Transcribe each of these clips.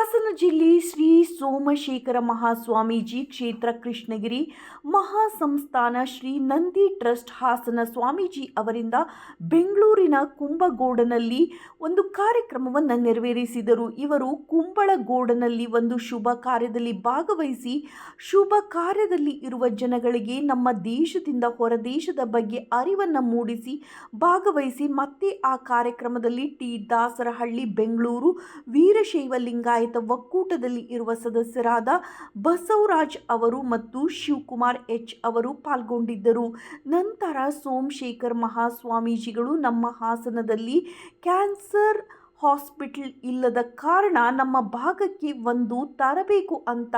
ಹಾಸನ ಜಿಲ್ಲೆ ಶ್ರೀ ಸೋಮಶೇಖರ ಮಹಾಸ್ವಾಮೀಜಿ ಕ್ಷೇತ್ರ ಕೃಷ್ಣಗಿರಿ ಮಹಾಸಂಸ್ಥಾನ ಶ್ರೀ ನಂದಿ ಟ್ರಸ್ಟ್ ಹಾಸನ ಸ್ವಾಮೀಜಿ ಅವರಿಂದ ಬೆಂಗಳೂರಿನ ಕುಂಭಗೋಡನಲ್ಲಿ ಒಂದು ಕಾರ್ಯಕ್ರಮವನ್ನು ನೆರವೇರಿಸಿದರು. ಇವರು ಕುಂಬಳಗೋಡನಲ್ಲಿ ಒಂದು ಶುಭ ಕಾರ್ಯದಲ್ಲಿ ಭಾಗವಹಿಸಿ, ಶುಭ ಕಾರ್ಯದಲ್ಲಿ ಇರುವ ಜನಗಳಿಗೆ ನಮ್ಮ ದೇಶದಿಂದ ಹೊರದೇಶದ ಬಗ್ಗೆ ಅರಿವನ್ನು ಮೂಡಿಸಿ, ಭಾಗವಹಿಸಿ ಮತ್ತೆ ಆ ಕಾರ್ಯಕ್ರಮದಲ್ಲಿ ಟಿ. ದಾಸರಹಳ್ಳಿ, ಬೆಂಗಳೂರು, ವೀರಶೈವ ಲಿಂಗಾಯತ ಒಕ್ಕೂಟದಲ್ಲಿ ಇರುವ ಸದಸ್ಯರಾದ ಬಸವರಾಜ್ ಅವರು ಮತ್ತು ಶಿವಕುಮಾರ್ ಎಚ್ ಅವರು ಪಾಲ್ಗೊಂಡಿದ್ದರು. ನಂತರ ಸೋಮಶೇಖರ್ ಮಹಾಸ್ವಾಮೀಜಿಗಳು ನಮ್ಮ ಹಾಸನದಲ್ಲಿ ಕ್ಯಾನ್ಸರ್ ಹಾಸ್ಪಿಟಲ್ ಇಲ್ಲದ ಕಾರಣ ನಮ್ಮ ಭಾಗಕ್ಕೆ ಒಂದು ತರಬೇಕು ಅಂತ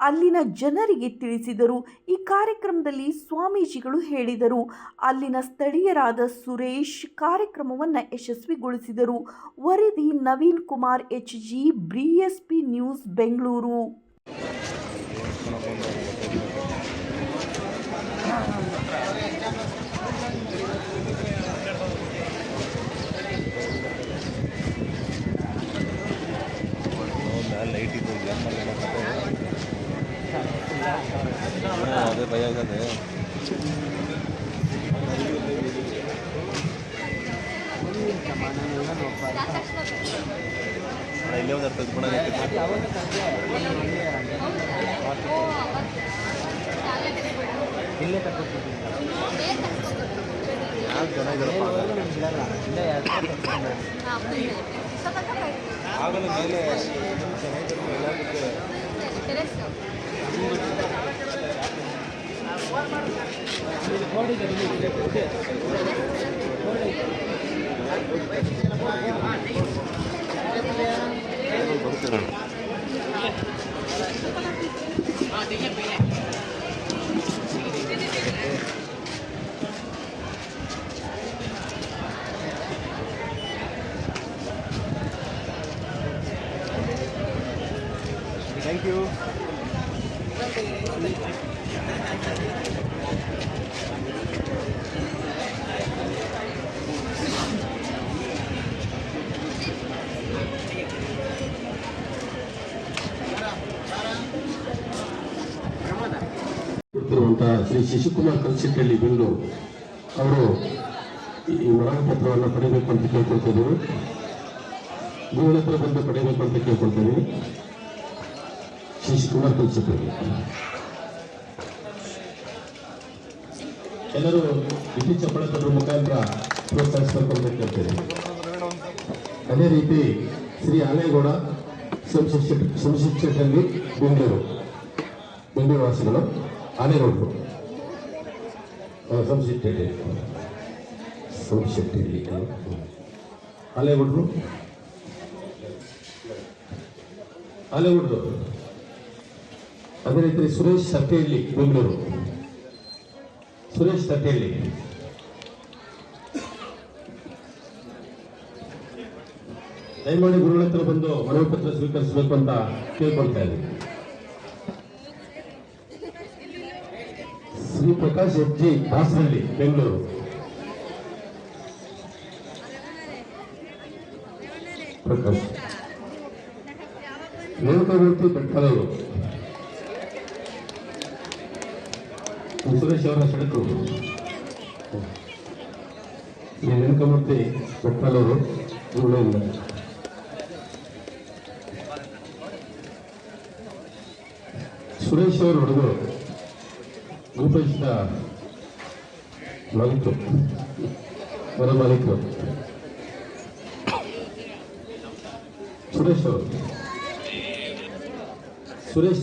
ಅಲ್ಲಿನ ಜನರಿಗೆ ತಿಳಿಸಿದರು. ಈ ಕಾರ್ಯಕ್ರಮದಲ್ಲಿ ಸ್ವಾಮೀಜಿಗಳು ಹೇಳಿದರು. ಅಲ್ಲಿನ ಸ್ಥಳೀಯರಾದ ಸುರೇಶ್ ಕಾರ್ಯಕ್ರಮವನ್ನು ಯಶಸ್ವಿಗೊಳಿಸಿದರು. ವರದಿ Naveen Kumar, H G B S P news, Bengaluru. ಅದೇ ಭಯ ಆಗದೆ ಇಲ್ಲೇ ಒಂದು ಅರ್ಥ ಇಲ್ಲೇ ತಕ್ಕೊಡ್ತೀನಿ ಯಾರು ಜನ ಇದ್ದಾರಪ್ಪ ಇಲ್ಲೇ ಆಗಲ್ಲ ಮೇಲೆ ಎಲ್ಲದಕ್ಕೆ ಯು ಇರುವಂತಹ ಶ್ರೀ ಶಿಶುಕುಮಾರ್ ಕಲ್ಸಿಟ್ಟಳ್ಳಿ ಬೆಂಗಳೂರು ಅವರು ಈ ಮನವಿ ಪತ್ರವನ್ನು ಪಡಿಬೇಕು ಅಂತ ಕೇಳ್ಕೊಳ್ತಿದ್ದೀವಿ ಗುರುಗಳ ಹತ್ರ ಬಂದು ಪಡಿಬೇಕು ಅಂತ ಕೇಳ್ಕೊಳ್ತೀವಿ ಶಶಿಕುಮಾರ್ ಕಲ್ಸಿಟ್ಟಳ್ಳಿ ಎಲ್ಲರೂ ಇತಿ ಚಪ್ಪಳ ತರುವ ಮುಖಾಂತರ ಪ್ರೋತ್ಸಾಹಿಸಬೇಕು ಅಂತ ಕೇಳ್ತೇವೆ ಅದೇ ರೀತಿ ಶ್ರೀ ಆನೇಗೌಡ ಸಂಶಿಕ್ಷ ಸಂಶಿಕ್ಷಕರಲ್ಲಿ ಬೆಂಗಳೂರು. ಬೆಂಗಳೂರು ವಾಸಿಗಳು ಆನೆಗೌಡರು ಸಂಶಿಕ್ಷೆ ಸಂಶೆಟ್ಟಿ ಆಲೆಗೌಡರು ಆಲೆಗೌಡರು ಅದೇ ರೀತಿ ಸುರೇಶ್ ಸಟ್ಟೆಹಳ್ಳಿ ಬೆಂಗಳೂರು. ಸುರೇಶ್ ಸಟ್ಟೆಹಳ್ಳಿ ದಯಮಾಡಿ ಗುರುಗಳ ಹತ್ರ ಬಂದು ಮನವಿ ಪತ್ರ ಸ್ವೀಕರಿಸಬೇಕು ಅಂತ ಕೇಳ್ಕೊಳ್ತಾ ಇದ್ದೀನಿ. ಶ್ರೀ ಪ್ರಕಾಶ್ ಹೆಜ್ಜಿ ದಾಸರಳ್ಳಿ, ಬೆಂಗಳೂರು. ಪ್ರಕಾಶ್. ರೇಣುಕಾಮೂರ್ತಿ ಬೆಟ್ಕಲವರು ಸುರೇಶ್ ಅವರ ಸಡಕು ಶ್ರೀ ರೇಣುಕಾಮೂರ್ತಿ ಗುರುಗಳಿಂದ ಸುರೇಶ್ ಅವರ ಹುಡುಗರು ರೂಪಿಸಿದ ಮಾಲೀಕರು ಮರ ಸುರೇಶ್ ಅವರು. ಸುರೇಶ್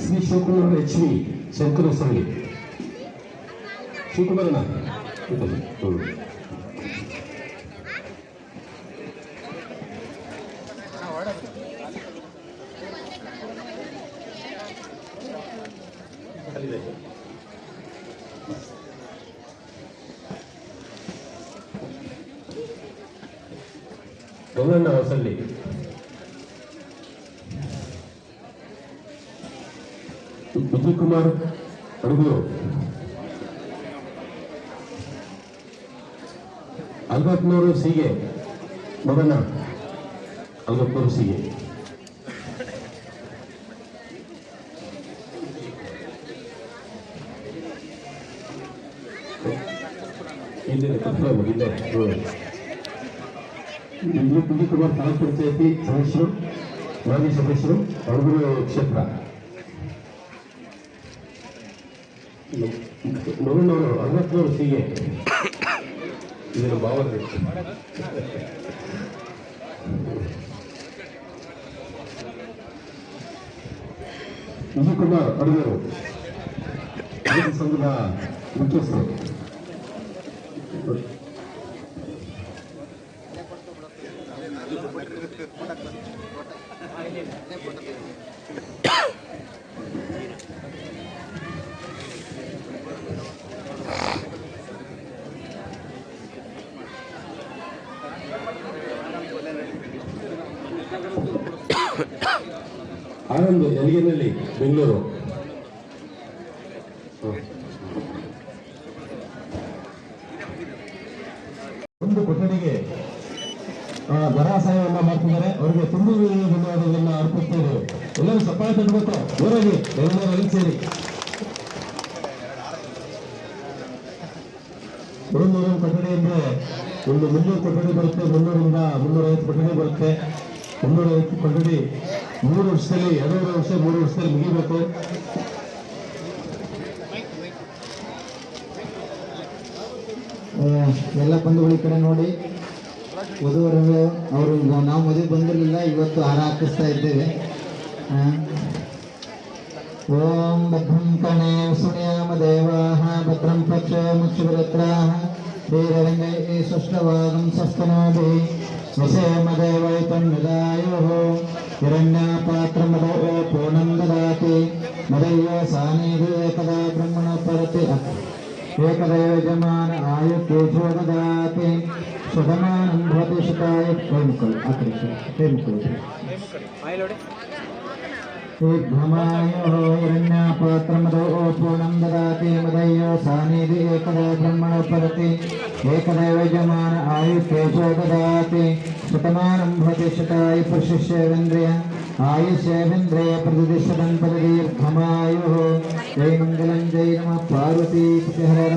水晶庫の HP チェックの3位中古バナナ。出て、うんどんなのをする ವಿಜಯ್ ಕುಮಾರ್ ಅಡಗೂರು ಅಲ್ಬತ್ನೂರು ಸಿಗೆ ಮಗನ ಅಲ್ಬತ್ನೂರು ಸಿಗೆ ಹಿಂದೆ ಕುತ್ಕೊಳ್ಳಿ, ಹಿಂದೆ ಹ್ಮ್. ಇಲ್ಲಿ ವಿಜಯ್ ಕುಮಾರ್ ತಾಲೂಕು ಪಂಚಾಯತಿ ಸದಸ್ಯರು ಮಾಜಿ ಸದಸ್ಯರು ಅಡಗೂರು ಕ್ಷೇತ್ರ నో నో నో అన్నట్లో సీఏ ఇది బాగుంది విజయ్ కుమార్ అడుగురు సంఘ ముఖ్యస్థులు ಆನಂದ್ ಯಲಗಿನಲ್ಲಿ ಬೆಂಗಳೂರು? ಒಂದು ಕೊಠಡಿಗೆ ಬರ ಸಹಾಯವನ್ನ ಮಾಡ್ತಿದ್ದಾರೆ. ಅವರಿಗೆ ತುಂಬು ಧನ್ಯವಾದಗಳನ್ನ ಅರ್ಪಿಸ್ತೇವೆ ಎಲ್ಲರೂ ಸಪಾಯ ತಟ್ಟಬೇಕು ಊರಾಗಿ ಅಲ್ಲಿ ಸೇರಿ. ಮುನ್ನೂರು ಕೊಠಡಿ ಅಂದ್ರೆ ಒಂದು ಮುನ್ನೂರು ಕೊಠಡಿ ಬರುತ್ತೆ. ಮುನ್ನೂರಿಂದ ಮುನ್ನೂರೈವತ್ತು ಕೊಠಡಿ ಬರುತ್ತೆ. ಮುನ್ನೂರೈವತ್ತು ಕೊಠಡಿ ಮೂರು ವರ್ಷದಲ್ಲಿ ಎರಡೂವರೆ ವರ್ಷ, ಮೂರು ವರ್ಷದಲ್ಲಿ ಮುಗಿಬೇಕು. ಎಲ್ಲ ಬಂಧುಗಳ ಕಡೆ ನೋಡಿ. ವಧುವರರು, ಅವರು ನಾವು ಮದುವೆ ಬಂದಿರಲಿಲ್ಲ, ಇವತ್ತು ಹಾರ ಹಾಕಿಸ್ತಾ ಇದ್ದೇವೆ. ಓಂ ಭದ್ರಂ ಕಣೆ ಸುಣ್ಯಾಮ ದೇವಾಹ, ಭದ್ರಂ ಪಕ್ಷ ಮುಚ್ಚುರತ್ರಾಹ ಧೀರರಂಗೈ ಸೃಷ್ಟವಾಗಂ ಸಸ್ತನೋಭಿ ಸ್ವಸೇಮ ದೇವೈತಂ ನಿದಾಯುಃ. హిరణ్యాపాత్రములో ఓ పూర్ణంగదాతి మదయ్యో సానేది ఏకదా బ్రహ్మణ పరతి ఏకదయోజమాన ఆయు కేశోదదాతి శుభమానం భవతి శుతాయ ప్రేమకులు అక్కడ ప్రేమకులు ूर्णापत्रमदोपूर्णं ददाति मदयो सानिधि एकदा ब्रह्मणोपरति एकदैव यजमान आयुष्येषो ददाति शतमानं भवति शताय जय मङ्गलं जय पार्वती हर